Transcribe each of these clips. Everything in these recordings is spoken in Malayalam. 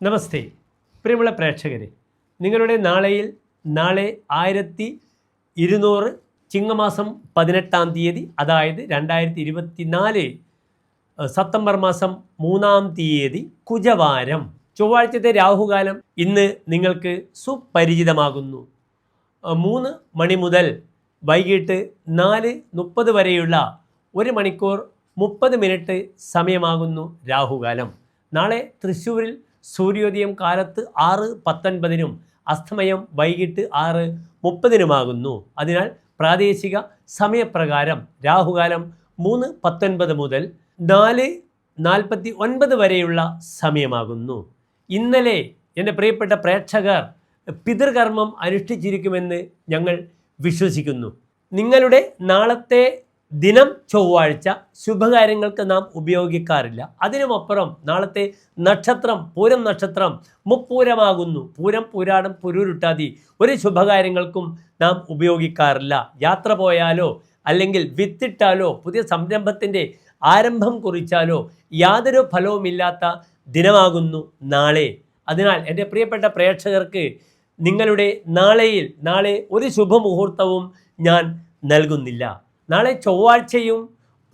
നമസ്തേ. പ്രിയമുള്ള പ്രേക്ഷകരെ നിങ്ങളുടെ നാളെയിൽ നാളെ ആയിരത്തി ഇരുന്നൂറ് ചിങ്ങമാസം പതിനെട്ടാം തീയതി അതായത് രണ്ടായിരത്തി ഇരുപത്തി നാല് സെപ്റ്റംബർ മാസം മൂന്നാം തീയതി കുജവാരം. ചൊവ്വാഴ്ചത്തെ രാഹുകാലം ഇന്ന് നിങ്ങൾക്ക് സുപരിചിതമാകുന്നു. മൂന്ന് മണി മുതൽ വൈകിട്ട് നാല് മുപ്പത് വരെയുള്ള ഒരു മണിക്കൂർ മുപ്പത് മിനിറ്റ് സമയമാകുന്നു രാഹുകാലം. നാളെ തൃശ്ശൂരിൽ സൂര്യോദയം കാലത്ത് ആറ് പത്തൊൻപതിനും അസ്തമയം വൈകിട്ട് ആറ് മുപ്പതിനുമാകുന്നു. അതിനാൽ പ്രാദേശിക സമയപ്രകാരം രാഹുകാലം മൂന്ന് പത്തൊൻപത് മുതൽ നാല് നാൽപ്പത്തി ഒൻപത് വരെയുള്ള സമയമാകുന്നു. ഇന്നലെ എന്റെ പ്രിയപ്പെട്ട പ്രേക്ഷകർ പിതൃകർമ്മം അനുഷ്ഠിച്ചിരിക്കുമെന്ന് ഞങ്ങൾ വിശ്വസിക്കുന്നു. നിങ്ങളുടെ നാളത്തെ ദിനം ചൊവ്വാഴ്ച ശുഭകാര്യങ്ങൾക്ക് നാം ഉപയോഗിക്കാറില്ല. അതിനുമപ്പുറം നാളത്തെ നക്ഷത്രം പൂരം നക്ഷത്രം മുപ്പൂരമാകുന്നു. പൂരം പൂരാടം പുരൂരുട്ടാതി ഒരു ശുഭകാര്യങ്ങൾക്കും നാം ഉപയോഗിക്കാറില്ല. യാത്ര പോയാലോ അല്ലെങ്കിൽ വിത്തിട്ടാലോ പുതിയ സംരംഭത്തിന്റെ ആരംഭം കുറിച്ചാലോ യാതൊരു ഫലവുമില്ലാത്ത ദിനമാകുന്നു നാളെ. അതിനാൽ എന്റെ പ്രിയപ്പെട്ട പ്രേക്ഷകർക്ക് നിങ്ങളുടെ നാളെയിൽ നാളെ ഒരു ശുഭമുഹൂർത്തവും ഞാൻ നൽകുന്നില്ല. നാളെ ചൊവ്വാഴ്ചയും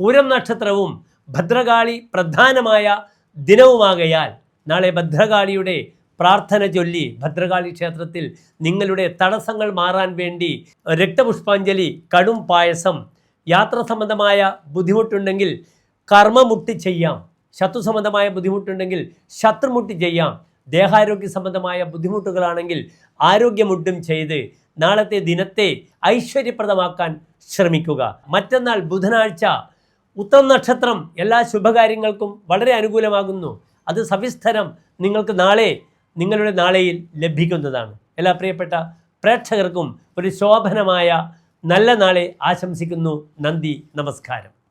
പൂരം നക്ഷത്രവും ഭദ്രകാളി പ്രധാനമായ ദിനവുമാകയാൽ നാളെ ഭദ്രകാളിയുടെ പ്രാർത്ഥന ചൊല്ലി ഭദ്രകാളി ക്ഷേത്രത്തിൽ നിങ്ങളുടെ തടസ്സങ്ങൾ മാറാൻ വേണ്ടി രക്തപുഷ്പാഞ്ജലി കടും പായസം യാത്ര സംബന്ധമായ ബുദ്ധിമുട്ടുണ്ടെങ്കിൽ കർമ്മമുട്ടി ചെയ്യാം. ശത്രു സംബന്ധമായ ബുദ്ധിമുട്ടുണ്ടെങ്കിൽ ശത്രുമുട്ടി ചെയ്യാം. ദേഹാരോഗ്യ സംബന്ധമായ ബുദ്ധിമുട്ടുകളാണെങ്കിൽ ആരോഗ്യമുട്ടും ചെയ്ത് നാളത്തെ ദിനത്തെ ഐശ്വര്യപ്രദമാക്കാൻ ശ്രമിക്കുക. മറ്റന്നാൾ ബുധനാഴ്ച ഉത്തം നക്ഷത്രം എല്ലാ ശുഭകാര്യങ്ങൾക്കും വളരെ അനുകൂലമാകുന്നു. അത് സവിസ്തരം നിങ്ങൾക്ക് നാളെ നിങ്ങളുടെ നാളെയിൽ ലഭിക്കുന്നതാണ്. എല്ലാ പ്രിയപ്പെട്ട പ്രേക്ഷകർക്കും ഒരു ശോഭനമായ നല്ല നാളെ ആശംസിക്കുന്നു. നന്ദി നമസ്കാരം.